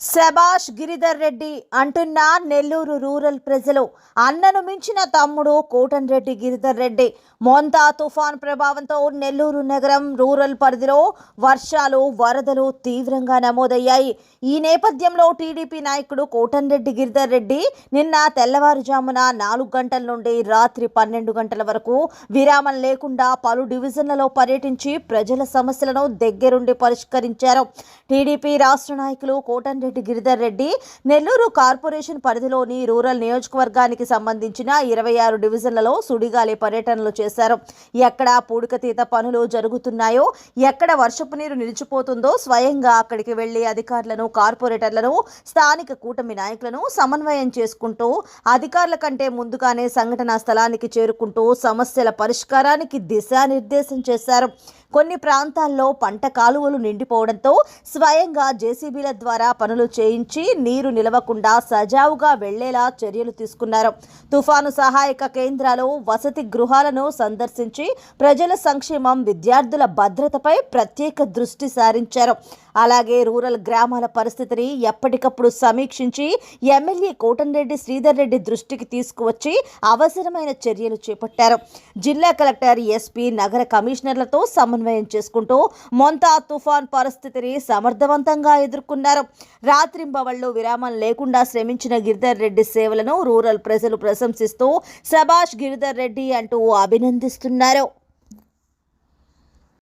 శభాష్ గిరిధర్ రెడ్డి అంటున్న నెల్లూరు రూరల్ ప్రజలు అన్నను మించిన తమ్ముడు కోటన్ రెడ్డి గిరిధర్ రెడ్డి. మోంతా తుఫాన్ ప్రభావంతో నెల్లూరు నగరం రూరల్ పరిధిలో వర్షాలు వరదలు తీవ్రంగా నమోదయ్యాయి. ఈ నేపథ్యంలో టీడీపీ నాయకుడు కోటన్ రెడ్డి గిరిధర్ రెడ్డి నిన్న తెల్లవారుజామున నాలుగు గంటల నుండి రాత్రి పన్నెండు గంటల వరకు విరామం లేకుండా పలు డివిజన్లలో పర్యటించి ప్రజల సమస్యలను దగ్గరుండి పరిష్కరించారు. టీడీపీ రాష్ట్ర నాయకులు కోటన్ రెడ్డి గిరిధర్ రెడ్డి. నెల్లూరు కార్పొరేషన్ పరిధిలోని రూరల్ నియోజకవర్గానికి సంబంధించిన ఇరవై ఆరు డివిజన్లలో సుడిగాలి పర్యటనలు చేశారు. ఎక్కడ పూడికతీత పనులు జరుగుతున్నాయో ఎక్కడ వర్షపు నీరు నిలిచిపోతుందో స్వయంగా అక్కడికి వెళ్ళి అధికారులను కార్పొరేటర్లను స్థానిక కూటమి నాయకులను సమన్వయం చేసుకుంటూ అధికారుల కంటే ముందుగానే సంఘటనా స్థలానికి చేరుకుంటూ సమస్యల పరిష్కారానికి దిశానిర్దేశం చేశారు. కొన్ని ప్రాంతాల్లో పంట కాలువలు నిండిపోవడంతో స్వయంగా జేసీబీల ద్వారా పనులు చేయించి నీరు నిలవకుండా సజావుగా వెళ్ళేలా చర్యలు తీసుకున్నారు. తుఫాను సహాయక కేంద్రాలు వసతి గృహాలను సందర్శించి ప్రజల సంక్షేమం విద్యార్థుల భద్రతపై ప్రత్యేక దృష్టి సారించారు. అలాగే రూరల్ గ్రామాల పరిస్థితిని ఎప్పటికప్పుడు సమీక్షించి ఎమ్మెల్యే కోటంరెడ్డి శ్రీధర్ రెడ్డి దృష్టికి తీసుకువచ్చి అవసరమైన చర్యలు చేపట్టారు. జిల్లా కలెక్టర్ ఎస్పీ నగర కమిషనర్లతో సమన్వయం చేసుకుంటూ మొంతా తుఫాన్ పరిస్థితిని సమర్థవంతంగా ఎదుర్కొన్నారు. రాత్రింబవళ్ళు విరామం లేకుండా శ్రమించిన గిరిధర్ రెడ్డి సేవలను రూరల్ ప్రజలు ప్రశంసిస్తూ సభాష్ గిరిధర్ రెడ్డి అంటూ అభినందిస్తున్నారు.